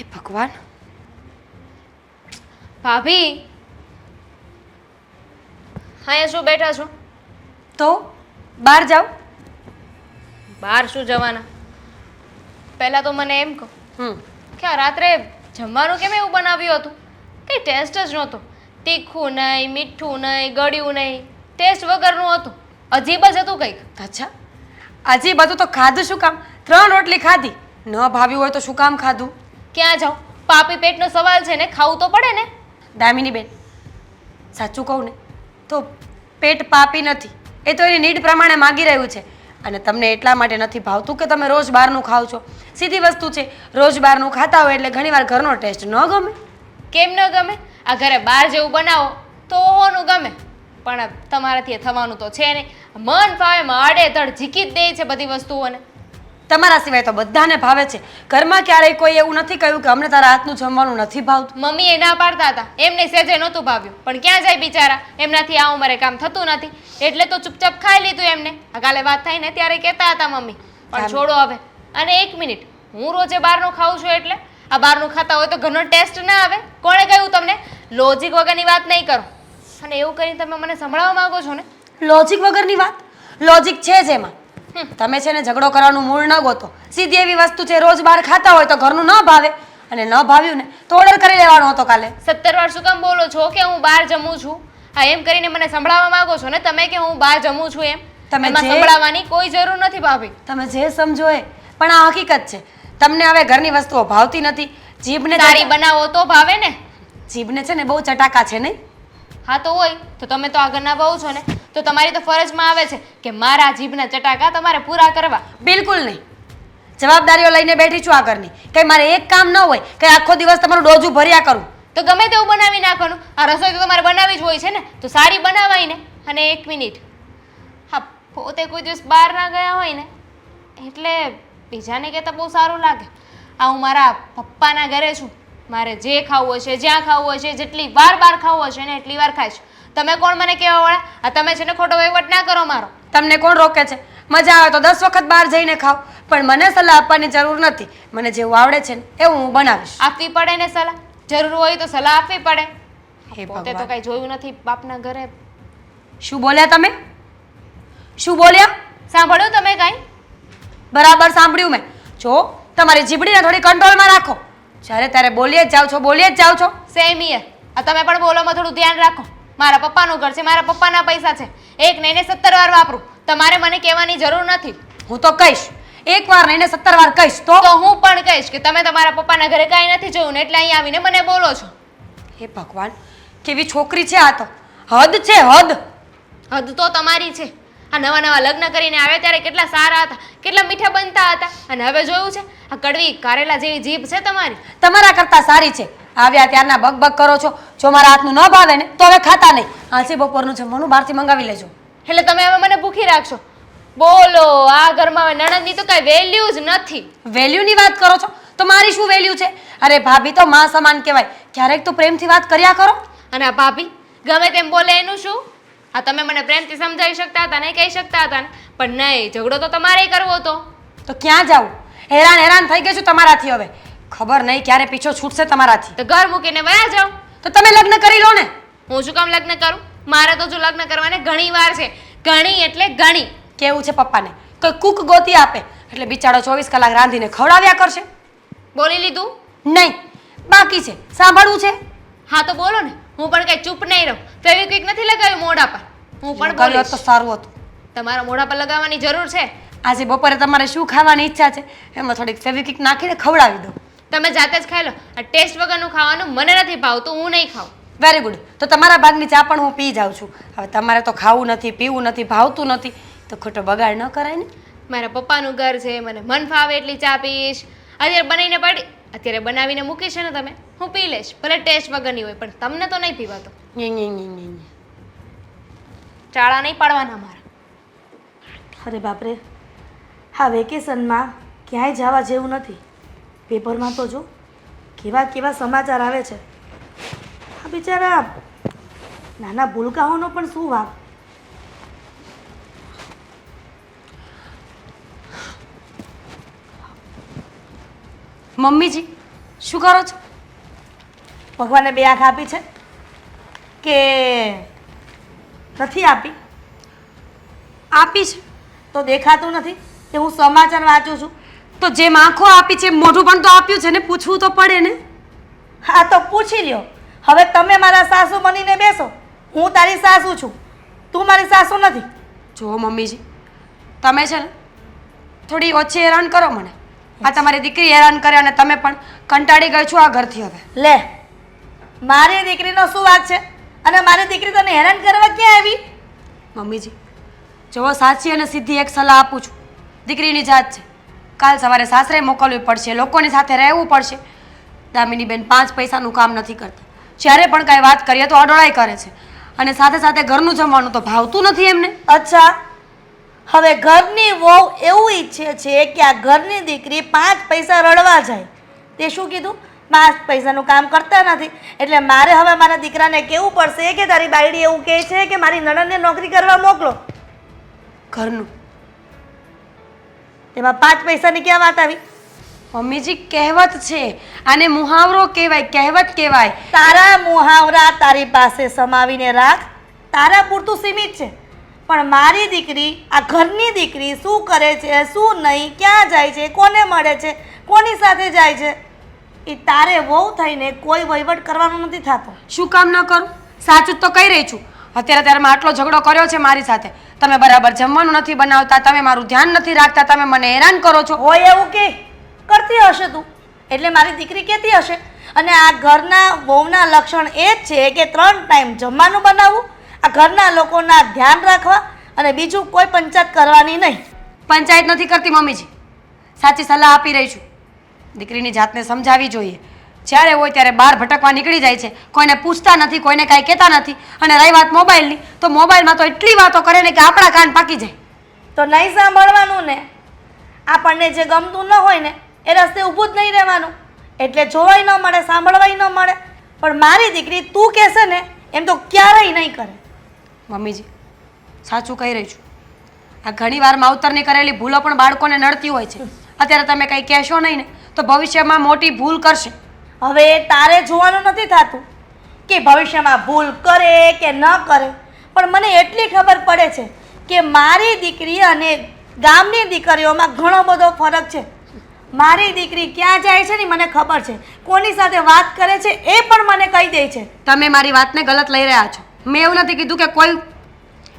હે ભગવાન. ભાભી. અહીંયા શું બેઠા છો? તો? બહાર જાઓ. બહાર શું જવાના? પહેલાં તો મને એમ કહો. હમ. કે આ રાત્રે જમવાનું કેમ એવું બનાવ્યું હતું? કંઈ ટેસ્ટ જ નહોતો. તીખું નહીં મીઠું નહીં ગળ્યું નહીં. ટેસ્ટ વગરનું હતું. અજીબ જ હતું કંઈક. અચ્છા. અજીબ હતું તો ખાધું શું કામ? ત્રણ રોટલી ખાધી. ન ભાવ્યું હોય તો શું કામ ખાધું? ક્યાં જાઉં? પાપી પેટનો સવાલ છે ને ખાવું તો પડે ને? દામિની બેન સાચું કહું ને તો પેટ પાપી નથી. એ તો એની નીડ પ્રમાણે માગી રહ્યું છે. અને તમને એટલા માટે નથી ભાવતું કે તમે રોજ બહારનું ખાઓ છો. સીધી વસ્તુ છે રોજ બહારનું ખાતા હોય એટલે ઘણીવાર ઘરનો ટેસ્ટ ન ગમે. કેમ ન ગમે? આ ઘરે બહાર જેવું બનાવો તો ઓહોનું ગમે. પણ તમારાથી એ થવાનું તો છે નહીં. મન ફાવે એમાં આડેધડ ઝીકી જ દે છે બધી વસ્તુઓને. તમારા સિવાય તો બધાને ભાવે છે. ઘરમાં ક્યારેય કોઈ એવું નથી કહ્યું કે અમને તારા હાથનું જમવાનું નથી ભાવતું. મમ્મી એ ના પાડતા હતા. એમને સેજે નહોતું ભાવ્યું. પણ ક્યાં જાય બિચારા? એમનાથી આ ઉંમરે કામ થતું નથી. એટલે તો ચૂપચાપ ખાઈ લીધું એમને. આ કાલે વાત થાય ને ત્યારે કહેતા હતા મમ્મી પણ છોડો હવે. અને એક મિનિટ. હું રોજે બહારનું ખાઉં છું એટલે? આ બહારનું ખાતા હોય તો ઘરનો ટેસ્ટ ના આવે. કોણે કહ્યું તમને? લોજિક વગરની વાત નહીં કરો. અને એવું કરીને તમે મને સંભળાવવા માંગો છો ને? લોજિક વગરની વાત? લોજિક છે જ એમાં. તમે છે ને ઝઘડો કરવાનું મૂળ ન ગોતો. સીધી એવી વસ્તુ છે રોજ બહાર ખાતા હોય તો ઘરનું ન ભાવે. અને ન ભાવ્યું ને તો ઓર્ડર કરી લેવાનો હતો કાલે. સત્તર વાર શું કામ બોલો છો કે હું બહાર જમું છું? હા એમ કરીને મને સંભળાવવા માંગો છો ને તમે કે હું બહાર જમું છું એમ? તમે સંભળાવવાની કોઈ જરૂર નથી ભાભી. તમે જે સમજો એ. પણ આ હકીકત છે. તમને હવે ઘરની વસ્તુઓ ભાવતી નથી. જીભને સારી બનાવો તો ભાવે ને. જીભને છે ને બહુ ચટાકા છે નહીં? હા તો હોય તો તમે તો આગળના બહુ છો ને. તો તમારી તો ફરજમાં આવે છે કે મારા જીભના ચટાકા તમારે પૂરા કરવા. બિલકુલ નહીં. જવાબદારીઓ લઈને બેઠી છું આ ઘરની કંઈ મારે એક કામ ન હોય કે આખો દિવસ તમારું ડોજું ભર્યા કરું. તો ગમે તેવું બનાવી નાખવાનું. આ રસોઈ તો તમારે બનાવવી જ હોય છે ને. તો સારી બનાવાય ને અને એક મિનિટ. હા પોતે કોઈ દિવસ બહાર ના ગયા હોય ને એટલે બીજાને કહેતા બહુ સારું લાગે. આ હું મારા પપ્પાના ઘરે છું. મારે જે ખાવું હશે જ્યાં ખાવું હશે જેટલી વાર બહાર ખાવું હશે ને એટલી વાર ખાઈશ. તમે કોણ મને કહેવા વાળા? આ તમે છે ને ખોટો વહીવટ ના કરો મારો. તમને કોણ રોકે છે? મજા આવે તો દસ વખત બહાર જઈને ખાવ પણ મને સલાહ આપવાની જરૂર નથી. મને જેવું આવડે છે ને એવું હું બનાવીશ. આપવી પડે ને સલાહ? જરૂર હોય તો સલાહ આપવી પડે. પોતે તો કઈ જોયું નથી બાપના ઘરે. શું બોલ્યા તમે? શું બોલ્યા? સાંભળ્યું તમે કાંઈ? બરાબર સાંભળ્યું મેં. જો તમારી જીભડીને થોડી કંટ્રોલમાં રાખો. જ્યારે ત્યારે બોલીએ જ જાઓ છો બોલીએ જ જાઓ છો. સેમ યર આ તમે પણ બોલોમાં થોડું ધ્યાન રાખો. મારા પપ્પાનું ઘર છે મારા પપ્પાના પૈસા છે. એક નહીં ને સત્તર વાર વાપરું. તમારે મને કહેવાની જરૂર નથી. હું તો કહીશ એક વાર નહીં ને સત્તર વાર કહીશ તો? તો હું પણ કહીશ કે તમે તમારા પપ્પાના ઘરે કાંઈ નથી જોયું ને એટલે અહીં આવીને મને બોલો છો. હે ભગવાન કેવી છોકરી છે આ તો. હદ છે હદ. હદ તો તમારી છે. આ નવા નવા લગ્ન કરીને આવ્યા ત્યારે કેટલા સારા હતા કેટલા મીઠા બનતા હતા. અને હવે જોયું છે આ કડવી કારેલા જેવી જીભ છે તમારી. તમારા કરતાં સારી છે. આવ્યા ત્યારના બગ કરો છો. જો મારા હાથનું ન ભાવે ને તો હવે ખાતા નહીં. આજે બપોરનું જમવાનું બહારથી મંગાવી લેજો. એટલે તમે હવે મને ભૂખી રાખશો. બોલો આ ઘરમાં હવે નણંદની તો કાંઈ વેલ્યુ જ નથી. વેલ્યુની વાત કરો છો? તો મારી શું વેલ્યુ છે? અરે ભાભી તો માં સમાન કહેવાય. ક્યારેક તો પ્રેમથી વાત કર્યા કરો. અને આ ભાભી ગમે તેમ બોલે એનું શું? આ તમે મને પ્રેમથી સમજાવી શકતા હતા ને કહી શકતા હતા ને. પણ નહીં ઝઘડો તો તમારે કરવો હતો. તો ક્યાં જાવું હેરાન હેરાન થઈ ગઈ છું તમારાથી હવે. ખબર નહીં ક્યારે પીછો છૂટશે તમારાથી. તો ઘર મૂકીને વયા જાઓ. તો તમે લગ્ન કરી લો ને. હું શું કામ લગ્ન કરું? મારે તો જો લગ્ન કરવાને ઘણી વાર છે. ઘણી એટલે ઘણી. કેવું છે પપ્પાને? કોઈ કૂક ગોતી આપે. એટલે બિચારો ચોવીસ કલાક રાંધીને ખવડાવ્યા કરશે. બોલી લીધું? નહીં. બાકી છે. સાંભળવું છે? હા તો બોલો ને. હું પણ કઈ ચૂપ નહીં રહું. ફેવિક્વિક નથી લગાવ્યું મોઢા પર? હું પણ કર્યો તો સારું હતું. તમારા મોઢા પર લગાવવાની જરૂર છે? આજે બપોરે તમારે શું ખાવાની ઈચ્છા છે? એમાં થોડીક ફેવિક્વિક નાખીને ખવડાવી દો. તમે જાતે જ ખાઈ લો. આ ટેસ્ટ વગરનું ખાવાનું મને નથી ભાવતું હું નહીં ખાઉં. વેરી ગુડ તો તમારા ભાગની ચા પણ હું પી જાઉં છું. હવે તમારે તો ખાવું નથી પીવું નથી ભાવતું નથી. તો ખોટો બગાડ ન કરાય ને. મારા પપ્પાનું ઘર છે મને મન ફાવે એટલી ચા પીશ. અત્યારે બનાવીને પડી અત્યારે બનાવીને મૂકી છે ને તમે હું પી લઈશ ભલે ટેસ્ટ વગરની હોય પણ તમને તો નહીં પીવાતો. ચાળા નહીં પાડવાના મારા. અરે બાપરે હા વેકેશનમાં ક્યાંય જવા જેવું નથી. પેપરમાં તો જો કેવા કેવા સમાચાર આવે છે. આ બિચારા નાના ભૂલકાઓનો પણ શું વાંક મમ્મીજી શું કરો છો? ભગવાને બે આંખ આપી છે કે નથી આપી. આપી છે? તો દેખાતું નથી કે હું સમાચાર વાંચું છું. તો જેમ આંખો આપી છે મોઢું પણ તો આપ્યું છે ને? પૂછવું તો પડે ને? હા તો પૂછી લ્યો. હવે તમે મારા સાસુ બનીને બેસો. હું તારી સાસુ છું. તું મારી સાસુ નથી. જો મમ્મીજી તમે છે ને થોડી ઓછી હેરાન કરો મને. આ તમારી દીકરી હેરાન કરે અને તમે પણ કંટાળી ગઈ છો આ ઘરથી હવે. લે મારી દીકરીનો શું વાત છે? અને મારી દીકરી તને હેરાન કરવા ક્યાં આવી? મમ્મીજી જો સાચી અને સીધી એક સલાહ આપું છું. દીકરીની જાત છે. કાલ સવારે સાસરે મોકલવી પડશે લોકોની સાથે રહેવું પડશે. દામિની બેન પાંચ પૈસાનું કામ નથી કરતા. જ્યારે પણ કાંઈ વાત કરીએ તો અડોળાઈ કરે છે. અને સાથે સાથે ઘરનું જમવાનું તો ભાવતું નથી એમને. અચ્છા હવે ઘરની વહુ એવું ઈચ્છે છે કે આ ઘરની દીકરી પાંચ પૈસા રડવા જાય. તે શું કીધું? પાંચ પૈસાનું કામ કરતા નથી. એટલે મારે હવે મારા દીકરાને કહેવું પડશે કે તારી બાયડી એવું કહે છે કે મારી નણંદને નોકરી કરવા મોકલો. ઘરનું. તેમાં પાંચ પૈસાની ક્યાં વાત આવી? મમ્મીજી કહેવત છે. આને મુહાવરો કહેવાય કહેવત કહેવાય. તારા મુહાવરા તારી પાસે સમાવીને રાખ. તારા પૂરતું સીમિત છે. પણ મારી દીકરી આ ઘરની દીકરી શું કરે છે શું નહીં ક્યાં જાય છે કોને મળે છે કોની સાથે જાય છે એ તારે વહુ થઈને કોઈ વહીવટ કરવાનો નથી થતો. શું કામ ન કરું? સાચું જ તો કહી રહી છું. અત્યારે ત્યારે મેં આટલો ઝઘડો કર્યો છે મારી સાથે. તમે બરાબર જમવાનું નથી બનાવતા તમે મારું ધ્યાન નથી રાખતા તમે મને હેરાન કરો છો. હોય એવું કે કરતી હશે તું. એટલે મારી દીકરી કહેતી હશે. અને આ ઘરના વહુના લક્ષણ એ જ છે કે ત્રણ ટાઈમ જમવાનું બનાવવું આ ઘરના લોકોના ધ્યાન રાખવા અને બીજું કોઈ પંચાયત કરવાની નહીં. પંચાયત નથી કરતી મમ્મીજી. સાચી સલાહ આપી રહી છું. દીકરીની જાતને સમજાવી જોઈએ. જ્યારે હોય ત્યારે બહાર ભટકવા નીકળી જાય છે. કોઈને પૂછતા નથી કોઈને કાંઈ કહેતા નથી. અને રહી વાત મોબાઈલની તો મોબાઈલમાં તો એટલી વાતો કરે ને કે આપણા કાન પાકી જાય. તો નહીં સાંભળવાનું ને. આપણને જે ગમતું ન હોય ને એ રસ્તે ઊભું જ નહીં રહેવાનું. એટલે જોવાય ન મળે સાંભળવાય ન મળે. પણ મારી દીકરી તું કહેશે ને એમ તો ક્યારેય નહીં કરે. મમ્મીજી સાચું કહી રહી છું. આ ઘણી વાર માવતરની કરેલી ભૂલો પણ બાળકોને નડતી હોય છે. અત્યારે તમે કંઈ કહેશો નહીં ને તો ભવિષ્યમાં મોટી ભૂલ કરશે. હવે તારે જોવાનું નથી થતું કે ભવિષ્યમાં ભૂલ કરે કે ન કરે. પણ મને એટલી ખબર પડે છે કે મારી દીકરી અને ગામની દીકરીઓમાં ઘણો બધો ફરક છે. મારી દીકરી ક્યાં જાય છે ને મને ખબર છે. કોની સાથે વાત કરે છે એ પણ મને કહી દે છે. તમે મારી વાતને ગલત લઈ રહ્યા છો. મેં એવું નથી કીધું કે કોઈ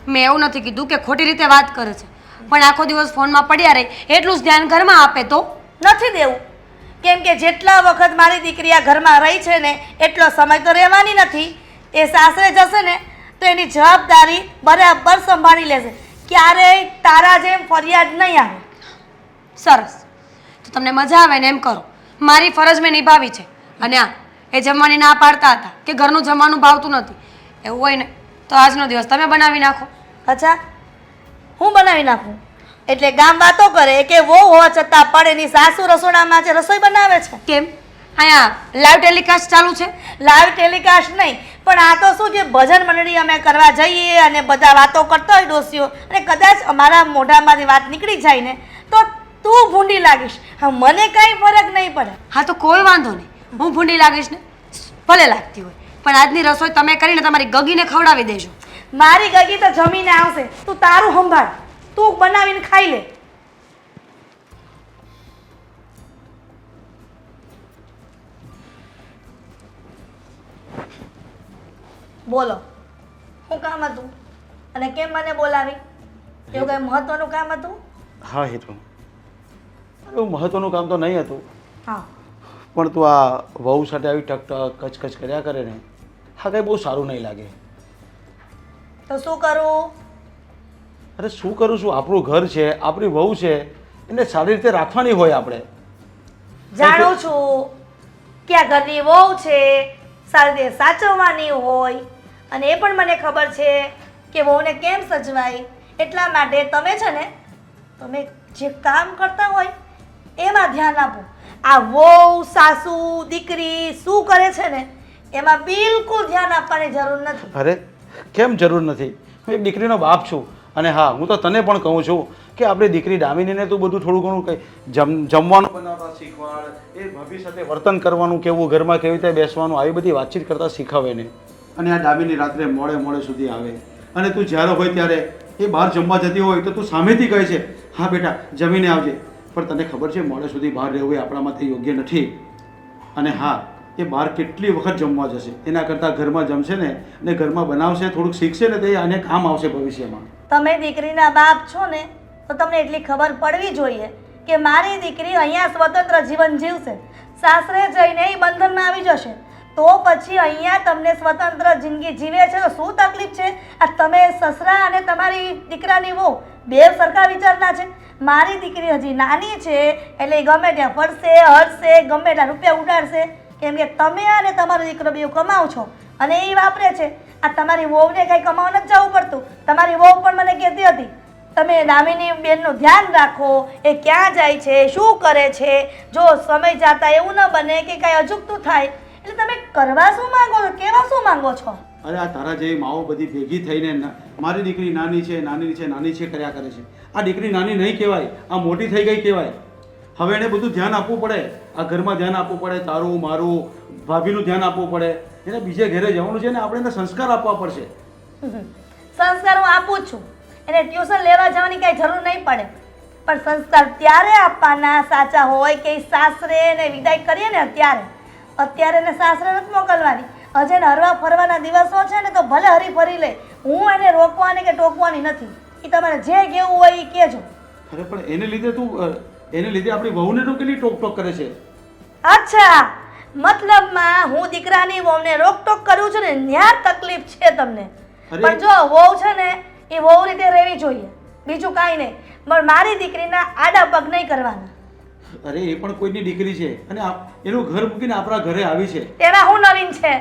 મેં એવું નથી કીધું કે ખોટી રીતે વાત કરે છે. પણ આખો દિવસ ફોનમાં પડ્યા રહે એટલું જ ધ્યાન ઘરમાં આપે તો? નથી દેવું. કેમ કે જેટલા વખત મારી દીકરી આ ઘરમાં રહી છે ને એટલો સમય તો રહેવાની નથી. એ સાસરે જશે ને તો એની જવાબદારી બરાબર સંભાળી લેશે. ક્યારેય તારા જેમ ફરિયાદ નહીં આવે. સરસ. તો તમને મજા આવે ને એમ કરો. મારી ફરજ મેં નિભાવી છે. અને આ એ જમવાની ના પાડતા હતા કે ઘરનું જમવાનું ભાવતું નથી. એવું હોય ને તો આજનો દિવસ તમે બનાવી નાખો. અચ્છા હું બનાવી નાખું? એટલે ગામ વાતો કરે કે વહુ હોવા છતાં પણ એની સાસુ રસોડામાં છે રસોઈ બનાવે છે. કેમ? અહીંયા લાઈવ ટેલિકાસ્ટ ચાલુ છે? લાઈવ ટેલિકાસ્ટ નહીં પણ આ તો શું છે ભજન મંડળી અમે કરવા જઈએ અને બધા વાતો કરતા હોય ડોસીઓ અને કદાચ અમારા મોઢામાંથી વાત નીકળી જાય ને તો તું ભૂંડી લાગીશ. હા મને કાંઈ ફરક નહીં પડે. હા તો કોઈ વાંધો નહીં. હું ભૂંડી લાગીશ ને ભલે લાગતી હોય. પણ આજની રસોઈ તમે કરીને તમારી ગગીને ખવડાવી દેજો. મારી ગગી તો જમીને આવશે. તું તારું સંભાળ. તું બનાવીને ખાઈ લે. બોલો શું કામ હતું? અને કેમ મને બોલાવી? એવું કઈ મહત્વનું કામ હતું? હા હેતુ. એવું મહત્વનું કામ તો નહીં હતું. હા. પણ તું આ વહુ સાથે આવી ટક ટક કચ કચ કર્યા કરે ને હા કંઈ બહુ સારું નહીં લાગે. તો શું કરું? અરે શું કરું છું? આપણું ઘર છે આપણી વહુ છે એને સારી રીતે રાખવાની હોય આપણે. જાણું છું કે આ ઘરની વહુ છે સારી રીતે સાચવવાની હોય. અને એ પણ મને ખબર છે કે વહુને કેમ સજવાય. એટલા માટે તમે છે ને તમે જે કામ કરતા હોય એમાં ધ્યાન આપો. આ વહુ સાસુ દીકરી શું કરે છે ને એમાં બિલકુલ ધ્યાન આપવાની જરૂર નથી. અરે કેમ જરૂર નથી? હું એક દીકરીનો બાપ છું અને હા હું તો તને પણ કહું છું કે આપણી દીકરી દામિનીને તું બધું થોડું ઘણું કંઈ જમ જમવાનું બનાવતા શીખવાડ એ ભવિષ્ય સાથે વર્તન કરવાનું કેવું ઘરમાં કેવી રીતે બેસવાનું આવી બધી વાતચીત કરતા શીખવે ને. અને આ દામિની રાત્રે મોડે મોડે સુધી આવે. અને તું જ્યારે હોય ત્યારે એ બહાર જમવા જતી હોય તો તું સામેથી કહે છે હા બેટા જમીને આવજે. પણ તને ખબર છે મોડે સુધી બહાર રહેવું એ આપણા માટે યોગ્ય નથી. અને હા એ બહાર કેટલી વખત જમવા જશે, એના કરતાં ઘરમાં જમશે ને અને ઘરમાં બનાવશે, થોડુંક શીખશે ને તો આને કામ આવશે ભવિષ્યમાં. તમે દીકરીના બાપ છો ને, તો તમને એટલી ખબર પડવી જોઈએ કે મારી દીકરી અહીંયા સ્વતંત્ર જીવન જીવશે. સાસરે જઈને એ બંધનમાં આવી જશે. તો પછી અહીંયા તમને સ્વતંત્ર જિંદગી જીવે છે, તો શું તકલીફ છે? આ તમે સસરા અને તમારી દીકરાની વહુ બે સરખા વિચારના છે. મારી દીકરી હજી નાની છે, એટલે ગમે ત્યાં ફરશે, હરશે, ગમે ત્યાં રૂપિયા ઉડાડશે. કેમ કે તમે અને તમારો દીકરો બે કમાવ છો. અને એ વાપરે છે. આ તમારી વહુને કંઈ કમાવા નથી જવું પડતું. તમારી વહુ પણ મને કહેતી હતી, તમે દામિની બેનનું ધ્યાન રાખો. એ ક્યાં જાય છે? શું કરે છે? જો સમય જાતા એવું ન બને કે કાંઈ અજુકતું થાય. એટલે તમે કરવા શું માંગો છો? કેવા શું માંગો છો? અરે, આ તારા જેવી માઓ બધી ભેગી થઈને મારી દીકરી નાની છે નાની છે નાની છે કર્યા કરે છે. આ દીકરી નાની નહીં કહેવાય. આ મોટી થઈ ગઈ કહેવાય. હવે એને બધું ધ્યાન આપવું પડે. આ ઘરમાં ધ્યાન આપવું પડે તારું મારું ભાભીનું ધ્યાન આપવું પડે. એને બીજે ઘરે જવાનું છે ને આપણે એને સંસ્કાર આપવા પડશે. સંસ્કાર હું આપું છું. એને ટ્યુશન લેવા જવાની કાંઈ જરૂર નહીં પડે. પણ સંસ્કાર ત્યારે આપવાના સાચા હોય કે સાસરે એને વિદાય કરીએ ને અત્યારે. અત્યારે એને સાસરે નથી મોકલવાની. હજે હરવા ફરવાના દિવસો છે ને તો ભલે હરી ફરી લે. હું એને રોકવાની કે ટોકવાની નથી. એ તમારે જે કહેવું હોય એ કહેજો. અરે પણ એને લીધે તું એને લીધે આપણી વહુને તો કેટલી ટોક ટોક કરે છે? અચ્છા મતલબમાં હું દીકરાની વહુને રોકટોક કરું છું ને ત્યાં તકલીફ છે તમને. પણ જો વહુ છે ને એ વહુ રીતે રહેવી જોઈએ. બીજું કાંઈ નહીં. પણ મારી દીકરીના આડા પગ નહીં કરવાના. અરે એ પણ કોઈની દીકરી છે. અને એનું ઘર મૂકીને આપણા ઘરે આવી છે. તેમાં હું નવીન છે.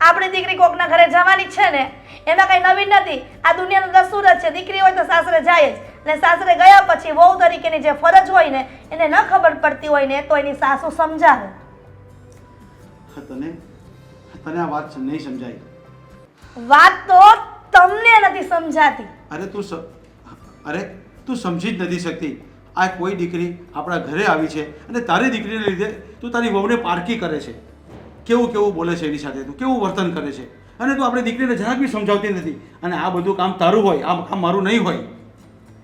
આપણી દીકરી કોકના ઘરે જવાની છે ને એમાં કઈ નવીન નથી. આ દુનિયાનો દસ્તુર જ છે. દીકરી હોય તો સાસરે જાય જ. અને સાસરે ગયા પછી વહુ તરીકેની જે ફરજ હોય ને એને ન ખબર પડતી હોય ને તો એની સાસુ સમજાવે. તને? તને આ વાત નહીં સમજાય. વાત તો તમને નથી સમજાતી. અરે તું અરે તું સમજી જ નથી શકતી. આ કોઈ દીકરી આપણા ઘરે આવી છે અને તારી દીકરીને લીધે તું તારી વહુને પારકી કરે છે. કેવું કેવું બોલે છે એની સાથે તું? કેવું વર્તન કરે છે? અને તું આપણી દીકરીને જરાક બી સમજાવતી નથી. અને આ બધું કામ તારું હોય આ કામ મારું નહીં હોય.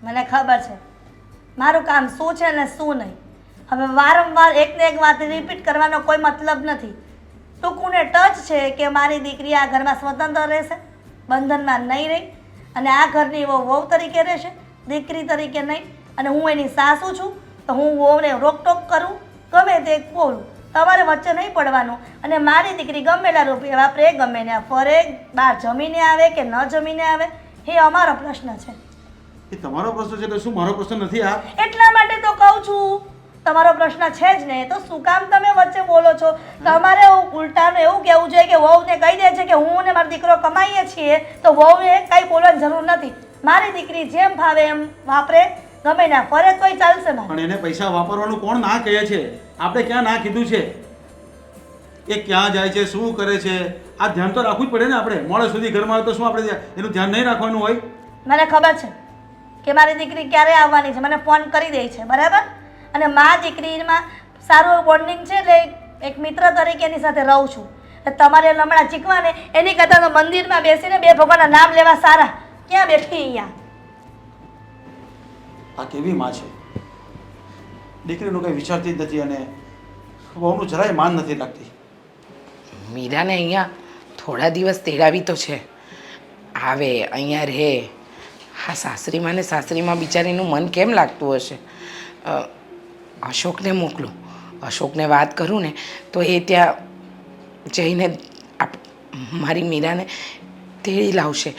મને ખબર છે. મારું કામ શું છે અને શું નહીં? હવે વારંવાર એકને એક વાત રિપીટ કરવાનો કોઈ મતલબ નથી. ટૂંકુને ટચ છે કે મારી દીકરી આ ઘરમાં સ્વતંત્ર રહેશે, બંધનમાં નહીં રહી, અને આ ઘરની એવો વહુ તરીકે રહેશે, દીકરી તરીકે નહીં, અને હું એની સાસુ છું, તો હું વહુને રોકટોક કરું, ગમે તે બોલું, તમારે વચ્ચે નહીં પડવાનું, અને મારી દીકરી ગમે એટલા રૂપિયા વાપરે ગમે ને ફરે, બહાર જમીને આવે કે ન જમીને આવે, એ અમારો પ્રશ્ન છે. એ તમારો પ્રશ્ન છે તો શું મારો પ્રશ્ન નથી આ? એટલા માટે તો કહું છું તમારો પ્રશ્ન છે જ ને તો શું કામ તમે વચ્ચે બોલો છો? તમારે ઉલટાનું એવું કહેવું જોઈએ કે વહુને કહી દે છે કે હું ને મારો દીકરો કમાઈએ છીએ તો વહુએ કાંઈ બોલવાની જરૂર નથી. મારી દીકરી જેમ ફાવે એમ વાપરે ગમે ના ફરે તોય ચાલશે પણ એને પૈસા વાપરવાનું કોણ ના કહે છે? આપણે ક્યાં ના કીધું છે? એ ક્યાં જાય છે શું કરે છે? આ ધ્યાન તો રાખવું જ પડે ને આપણે. મોડે સુધી ઘરમાં તો શું આપણે એનું ધ્યાન નહીં રાખવાનું હોય? મને ખબર છે. કે મારી દીકરી ક્યારે આવવાની છે? મને ફોન કરી દે છે બરાબર? અને મા દીકરીમાં સારું એવું બોન્ડિંગ છે એટલે એક મિત્ર તરીકે એની સાથે રહું છું. તમારે લમણા ચીકવાને એની કરતાં તો મંદિરમાં બેસીને બે ભગવાનના નામ લેવા સારા. ક્યાં બેઠી અહીંયા? આ કેવી માં છે? દીકરીનું કંઈ વિચારતી જ નથી અને વહુનું જરાય માન નથી લાગતી. મીરાને અહીંયા થોડા દિવસ તેડાવી તો છે. આવે અહીંયા રહે. હા સાસરીમાં ને સાસરીમાં બિચારીનું મન કેમ લાગતું હશે? અશોકને મોકલું. અશોકને વાત કરું ને તો એ ત્યાં જઈને આપ મારી મીરાને તેડી લાવશે.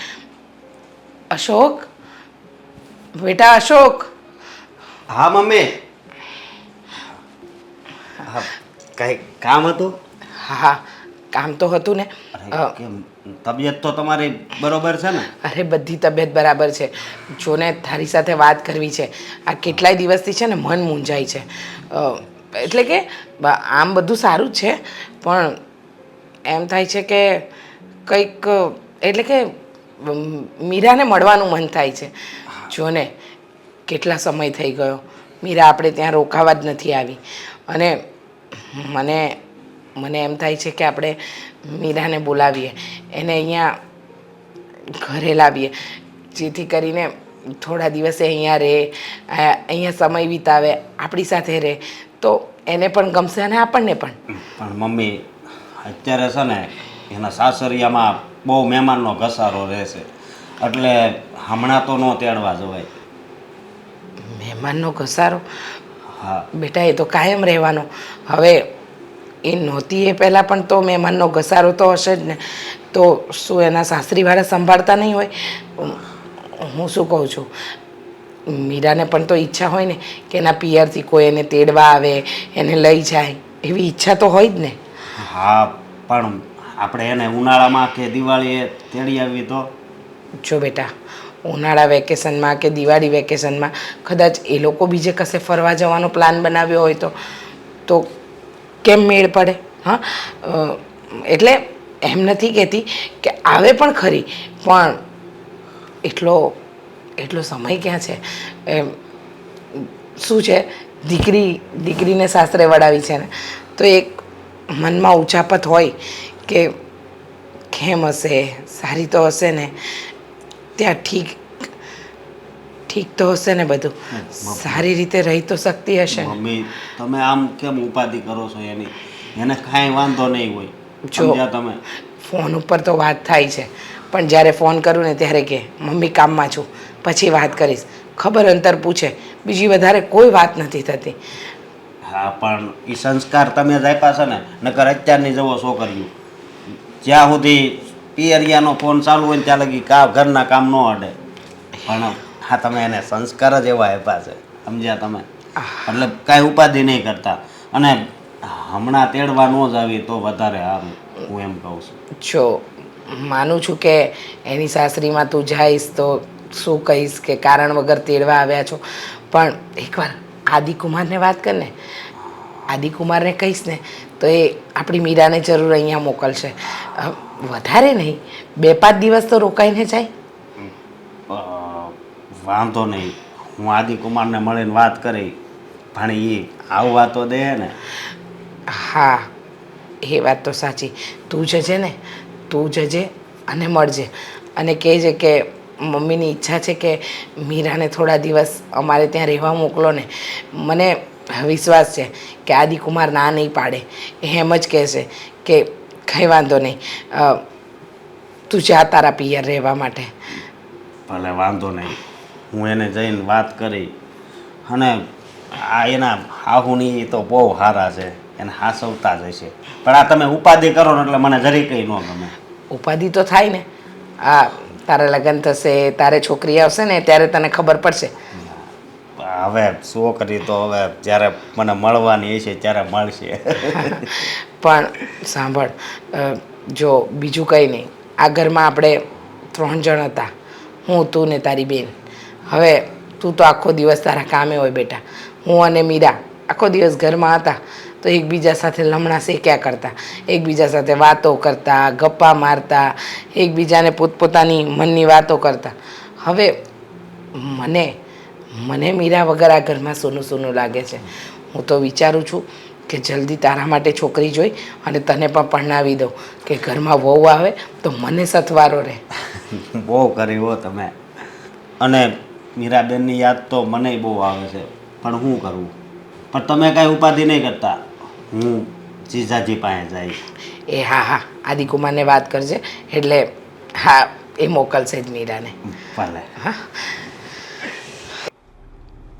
અશોક? બેટા અશોક? હા મમ્મી. કઈ કામ હતું? હા કામ તો હતું ને. કેમ? તબિયત તો તમારી બરોબર છે ને? અરે બધી તબિયત બરાબર છે. જોને તારી સાથે વાત કરવી છે. આ કેટલાય દિવસથી છે ને મન મૂંઝાય છે. એટલે કે આમ બધું સારું જ છે. પણ એમ થાય છે કે કંઈક એટલે કે મીરાને મળવાનું મન થાય છે. જોને કેટલા સમય થઈ ગયો. મીરા આપણે ત્યાં રોકાવા જ નથી આવી. અને મને મને એમ થાય છે કે આપણે મીરાને બોલાવીએ. એને અહીંયા ઘરે લાવીએ. જેથી કરીને થોડા દિવસે અહીંયા રહે અહીંયા સમય વિતાવે આપણી સાથે રહે. તો એને પણ ગમશે અને આપણને પણ. પણ મમ્મી અત્યારે છે ને એના સાસરિયામાં બહુ મહેમાનનો ઘસારો રહેશે. એટલે હમણાં તો ન તેડવા જવાય. મહેમાનનો ઘસારો? હા. બેટા એ તો કાયમ રહેવાનો. હવે એ નહોતી એ પહેલાં પણ તો મહેમાનનો ઘસારો તો હશે જ ને. તો શું એના સાસરીવાળા સંભાળતા નહીં હોય? હું શું કહું છું? મીરાને પણ તો ઈચ્છા હોય ને કે એના પિયરથી કોઈ એને તેડવા આવે એને લઈ જાય એવી ઈચ્છા તો હોય જ ને. હા પણ આપણે એને ઉનાળામાં કે દિવાળીએ તેડી આવી તો? જો બેટા ઉનાળા વેકેશનમાં કે દિવાળી વેકેશનમાં કદાચ એ લોકો બીજે કશે ફરવા જવાનો પ્લાન બનાવ્યો હોય તો તો કેમ મેળ પડે? હા? એટલે એમ નથી કહેતી કે આવે પણ ખરી, પણ એટલો એટલો સમય ક્યાં છે? એમ, શું છે? દીકરી, દીકરીને સાસરે વડાવી છે ને. તો એક મનમાં ઉચાપત હોય કે કેમ હશે? સારી તો હશે ને? ત્યાં ઠીક ઠીક તો હશે ને બધું? સારી રીતે રહી તો શકતી હશે. મમ્મી તમે આમ કેમ ઉપાધિ કરો છો એની? એને કાંઈ વાંધો નહીં હોય. જો. તમે? ફોન ઉપર તો વાત થાય છે. પણ જ્યારે ફોન કરું ને ત્યારે કે મમ્મી કામમાં છું. પછી વાત કરીશ. ખબર અંતર પૂછે. બીજી વધારે કોઈ વાત નથી થતી. હા પણ એ સંસ્કાર તમે જ આપ્યા છે ને? નકર અત્યારની જવો છોકરીઓ. જ્યાં સુધી પિયરિયાનો ફોન ચાલુ હોય ત્યાં લગી કા ઘરના કામ ન અડે. પણ હા તમે એને સંસ્કાર જ એવા આપ્યા છે, સમજ્યા તમે? એટલે કાંઈ ઉપાધિ નહીં કરતા. અને હમણાં તેડવા ન જ આવી તો વધારે સારું હું એમ કહું છું. જો, માનું છું કે એની સાસરીમાં તું જઈશ તો શું કહીશ કે કારણ વગર તેડવા આવ્યા છો? પણ એકવાર આદિકુમારને વાત કર ને. આદિકુમારને કહીશ ને, તો એ આપણી મીરાને જરૂર અહીંયા મોકલશે. વધારે નહીં. બે પાંચ દિવસ તો રોકાઈને જાય. વાંધો નહીં. હું આદિકુમારને મળીને વાત કરી. પણ એ આવવા તો દે ને. હા એ વાત તો સાચી. તું જજે ને. તું જજે અને મળજે. અને કહેજે કે મમ્મીની ઈચ્છા છે કે મીરાને થોડા દિવસ અમારે ત્યાં રહેવા મોકલો ને. મને વિશ્વાસ છે કે આદિકુમાર ના નહીં પાડે. એમ જ કહેશે કે કંઈ વાંધો નહીં. તું જા તારા પિયર રહેવા માટે. ભલે વાંધો નહીં. હું એને જઈને વાત કરી અને આ એના હાહુની એ તો બહુ સારા છે એને હાસવતા જ હશે. પણ આ તમે ઉપાધિ કરો ને એટલે મને જરી કંઈ ન ગમે. ઉપાધિ તો થાય ને. આ તારે લગ્ન થશે તારે છોકરી આવશે ને ત્યારે તને ખબર પડશે. હવે છોકરી તો હવે જ્યારે મને મળવાની હશે ત્યારે મળશે. પણ સાંભળ જો બીજું કંઈ નહીં. આ ઘરમાં આપણે ત્રણ જણ હતા. હું તું ને તારી બેન. હવે તું તો આખો દિવસ તારા કામે હોય બેટા. હું અને મીરા આખો દિવસ ઘરમાં હતા, તો એકબીજા સાથે લમણા શેક્યા કરતા, એકબીજા સાથે વાતો કરતા, ગપ્પા મારતા, એકબીજાને પોતપોતાની મનની વાતો કરતા. હવે મને મને મીરા વગર આ ઘરમાં સૂનું સૂનું લાગે છે. હું તો વિચારું છું કે જલ્દી તારા માટે છોકરી જોઈ અને તને પણ પરણાવી દઉં કે ઘરમાં વહુ આવે તો મને સથવારો રહે. બહુ કર્યું તમે. અને મીરાબેનની યાદ તો મને બહુ આવે છે પણ હું કરું? પણ તમે કાંઈ ઉપાધિ નહીં કરતા? હું જીજાજી પાસે જઈશ. એ હા હા આદિકુમારને વાત કરજે એટલે હા એ મોકલશે જ મીરાને. ભલે. હા.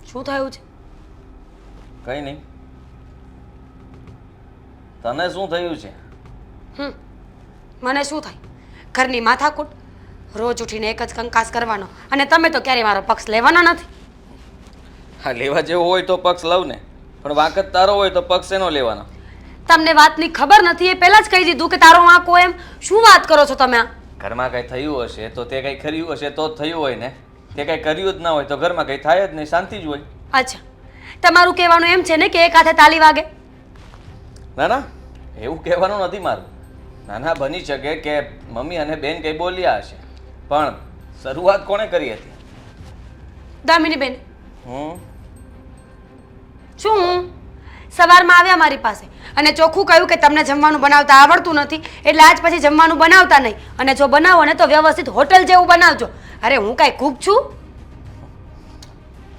શું થયું છે? કંઈ નહીં. તને શું થયું છે? હમ મને શું થાય? ઘરની માથાકૂટ? રોજ ઉઠીને એક જ કંકાસ કરવાનો. અને તમે તો ક્યારેય મારો પક્ષ લેવાના નથી. હા લેવા જેવો હોય તો પક્ષ લઉં ને. પણ વાંક તારો હોય તો પક્ષ એનો લેવાનો? તમને વાતની ખબર નથી એ પહેલાં જ કહી દીધું કે તારો વાંકો એમ. શું વાત કરો છો તમે આ? ઘરમાં કંઈ થયું હશે તો તે કંઈ કર્યું હશે તો જ થયું હોય ને. તે કંઈ કર્યું જ ના હોય તો ઘરમાં કંઈ થાય જ નહીં શાંતિ જ હોય. અચ્છા. તમારું કહેવાનું એમ છે ને કે એક હાથે તાલી વાગે? ના ના. એવું કહેવાનું નથી મારું. ના ના બની શકે કે મમ્મી અને બેન કંઈ બોલ્યા હશે. પણ શરૂઆત કોણે કરી હતી? દામિની બેન હું? શું હું? સવારમાં આવ્યા મારી પાસે અને ચોખ્ખું કહ્યું કે તમને જમવાનું બનાવતા આવડતું નથી એટલે આજ પછી જમવાનું બનાવતા નહીં. અને જો બનાવો ને તો વ્યવસ્થિત હોટલ જેવું બનાવજો. અરે હું કાંઈ કૂક છું?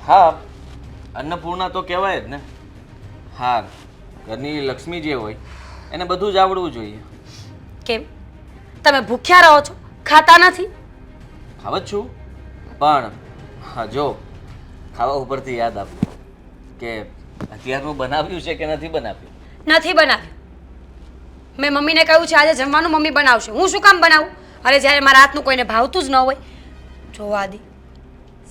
હા અન્નપૂર્ણા તો કહેવાય જ ને. હા ઘરની લક્ષ્મી જે હોય એને બધું જ આવડવું જોઈએ. કેમ? તમે ભૂખ્યા રહો છો ખાતા નથી? ખાવ જ છું. પણ હા જો ખાવા ઉપરથી યાદ આપો કે અત્યારનું બનાવ્યું છે કે નથી બનાવ્યું? નથી બનાવ્યું. મેં મમ્મીને કહ્યું છે આજે જમવાનું મમ્મી બનાવશે. હું શું કામ બનાવું? અરે જ્યારે મારા હાથનું કોઈને ભાવતું જ ન હોય. જોવા દી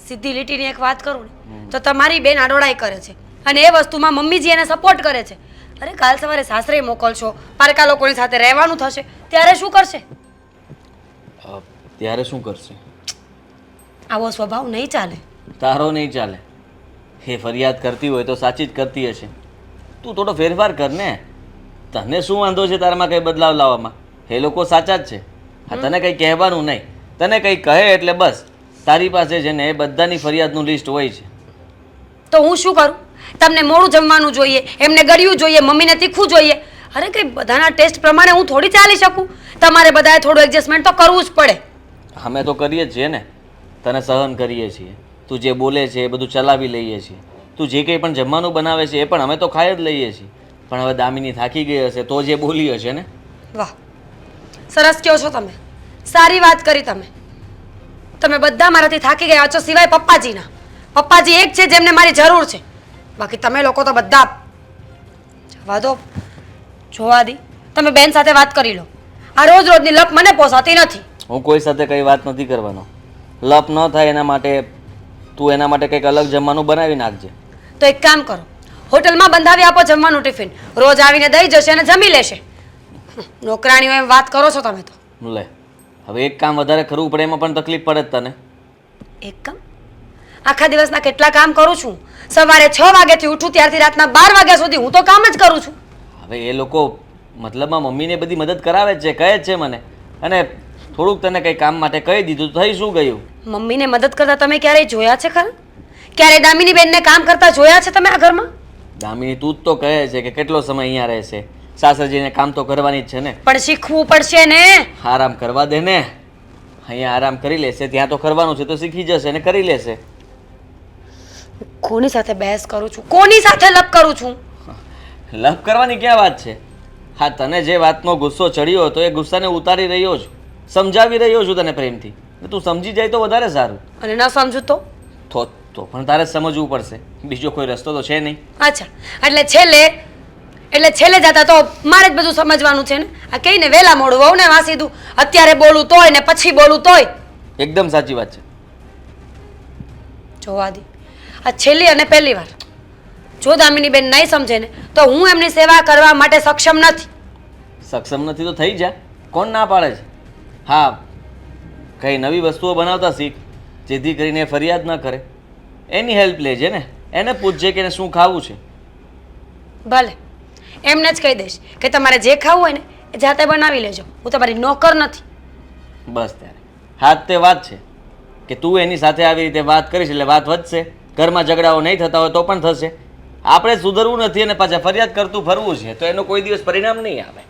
સીધી લીટીની એક વાત કરું ને તો તમારી બેન આડોડાઈ કરે છે અને એ વસ્તુમાં મમ્મીજી એને સપોર્ટ કરે છે. અરે કાલ સવારે સાસરે મોકલશો પારકા લોકોની સાથે રહેવાનું થશે ત્યારે શું કરશે? ત્યારે શું કરશે? આવો સ્વભાવ નહીં ચાલે. તારો નહીં ચાલે. એ ફરિયાદ કરતી હોય તો સાચી જ કરતી હશે. તું થોડો ફેરફાર કર ને. તને શું વાંધો છે તારામાં કંઈ બદલાવ લાવવામાં? એ લોકો સાચા જ છે. હા તને કંઈ કહેવાનું નહીં. તને કંઈ કહે એટલે બસ. તારી પાસે છે ને એ બધાની ફરિયાદનું લિસ્ટ હોય છે. તો હું શું કરું? તમને મોડું જમવાનું જોઈએ એમને ગળ્યું જોઈએ મમ્મીને તીખું જોઈએ. અરે કંઈ બધાના ટેસ્ટ પ્રમાણે હું થોડી ચાલી શકું? તમારે બધાએ થોડું એડજસ્ટમેન્ટ તો કરવું જ પડે. અમે તો કરીએ જ છીએ ને. તને સહન કરીએ છીએ. તું જે બોલે છે એ બધું ચલાવી લઈએ છીએ. તું જે કંઈ પણ જમવાનું બનાવે છે એ પણ અમે તો ખાઈ જ લઈએ છીએ. પણ હવે દામિની થાકી ગઈ હશે તો જે બોલી હશે ને? વાહ. સરસ કહો છો તમે. સારી વાત કરી તમે. તમે બધા મારાથી થાકી ગયા છો સિવાય પપ્પાજીના. પપ્પાજી એક છે જેમને મારી જરૂર છે. બાકી તમે લોકો તો બધા જવા દો. જોવા દી. તમે બેન સાથે વાત કરી લો. આ રોજ રોજની લપ મને પોસાતી નથી. હું કોઈ સાથે કંઈ વાત નથી કરવાનો. લપ ન થાય એના માટે તું એના માટે કંઈક અલગ જમવાનું બનાવી નાખજે. તો એક કામ કરો હોટલમાં બંધાવી આપો જમવાનું ટિફિન. રોજ આવીને દઈ જશે અને જમી લેશે. નોકરાણીઓ એમ વાત કરો છો તમે તો. લે હવે એક કામ વધારે કરવું પડે એમાં પણ તકલીફ પડે જ તને. એક કામ? આખા દિવસના કેટલા કામ કરું છું? સવારે છ વાગ્યાથી ઉઠું ત્યારથી રાતના બાર વાગ્યા સુધી હું તો કામ જ કરું છું. હવે એ લોકો મતલબમાં મમ્મીને બધી મદદ કરાવે છે કહે છે મને. અને થોડુંક તને કંઈ કામ માટે કહી દીધું થઈ શું ગયું? મમ્મીને મદદ કરતા તમે ક્યારેય જોયા છે ખરા? ક્યારે દામિની બેનને કામ કરતા જોયા છે તમે આ ઘરમાં? દામિની તું જ તો કહે છે કે કેટલો સમય અહીંયા રહેશે સાસરજીને કામ તો કરવાની જ છે ને. પણ શીખવું પડશે ને. આરામ કરવા દે ને. અહીંયા આરામ કરી લેશે ત્યાં તો કરવાનું છે તો શીખી જશે ને કરી લેશે. કોની સાથે બહેસ કરું છું? કોની સાથે લપ કરું છું? લપ કરવાની ક્યાં વાત છે? હા તને જે વાતનો ગુસ્સો ચડ્યો હતો એ ગુસ્સાને ઉતારી રહ્યો છું સમજાવી રહ્યો છું તને પ્રેમથી. તું સમજી જાય તો વધારે સારું. અને ન સમજુ તો? તો તો પણ તારે સમજવું પડશે. બીજો કોઈ રસ્તો તો છે નહીં. અચ્છા. એટલે છેલ્લે એટલે છેલ્લે જતા તો મારે જ બધું સમજવાનું છે ને? આ કહીને વહેલા મોડું વહુ ને વાસી દઉં અત્યારે બોલું તોય ને પછી બોલું તોય. એકદમ સાચી વાત છે. જોવા દી. આ છેલ્લી અને પહેલી વાર. જો દામિની બેન નહીં સમજે ને તો હું એમની સેવા કરવા માટે સક્ષમ નથી. સક્ષમ નથી તો થઈ જા. કોણ ના પાડે છે? હા કંઈ નવી વસ્તુઓ બનાવતા શીખ જેથી કરીને એ ફરિયાદ ન કરે. એની હેલ્પ લેજે ને એને પૂછજે કે એને શું ખાવું છે. ભલે એમને જ કહી દઈશ કે તમારે જે ખાવું હોય ને એ જાતે બનાવી લેજો. હું તમારી નોકર નથી. બસ ત્યારે. હા તે વાત છે કે તું એની સાથે આવી રીતે વાત કરીશ એટલે વાત વધશે. ઘરમાં ઝઘડાઓ નહીં થતા હોય તો પણ થશે. આપણે સુધરવું નથી અને પાછા ફરિયાદ કરતું ફરવું છે તો એનું કોઈ દિવસ પરિણામ નહીં આવે.